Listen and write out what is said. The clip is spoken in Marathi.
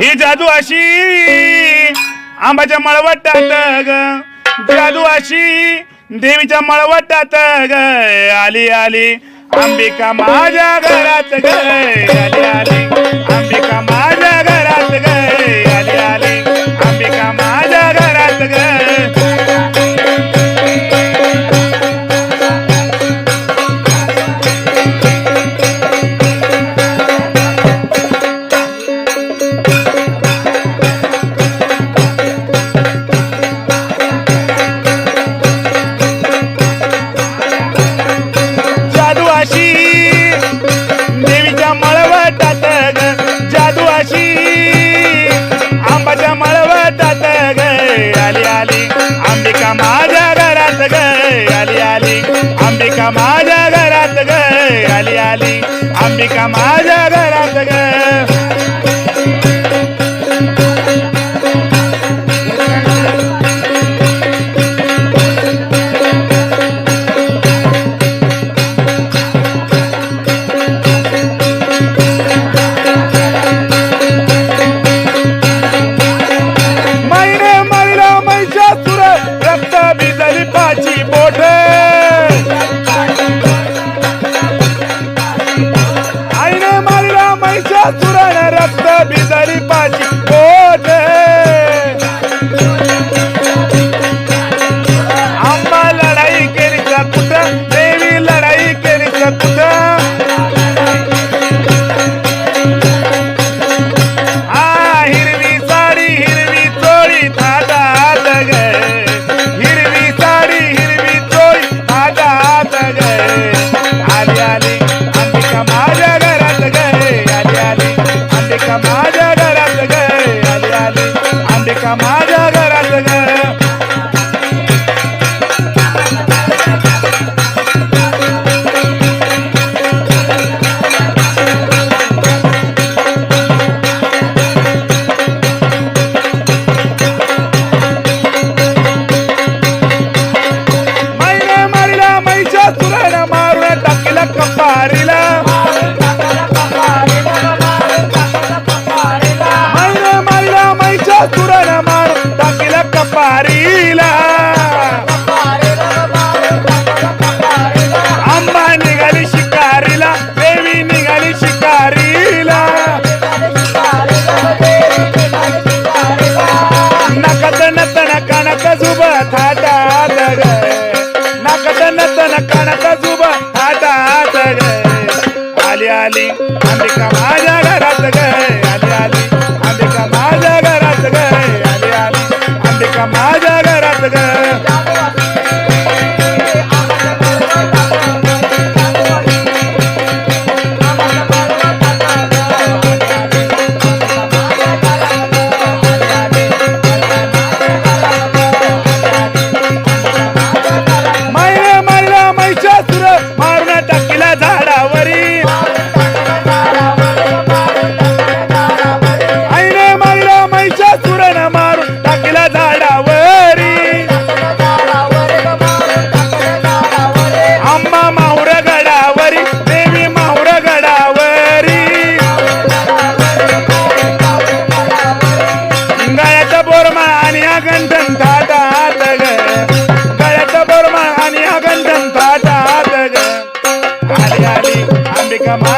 ही जादू अशी आंबाच्या मळवटात ग. जादू अशी देवीच्या मळवटात ग. आली आली अंबिका माझ्या घरात ग. आली आली अंबिका माझ्या घरात ग. मळवटात ग जादू अशी आंबाच्या मळवतात ग आली आली. अंबिका माझ्या घरात ग आली आली. अंबिका माझ्या घरात ग आली आली. अंबिका माझ्या घरात i'll do Come on.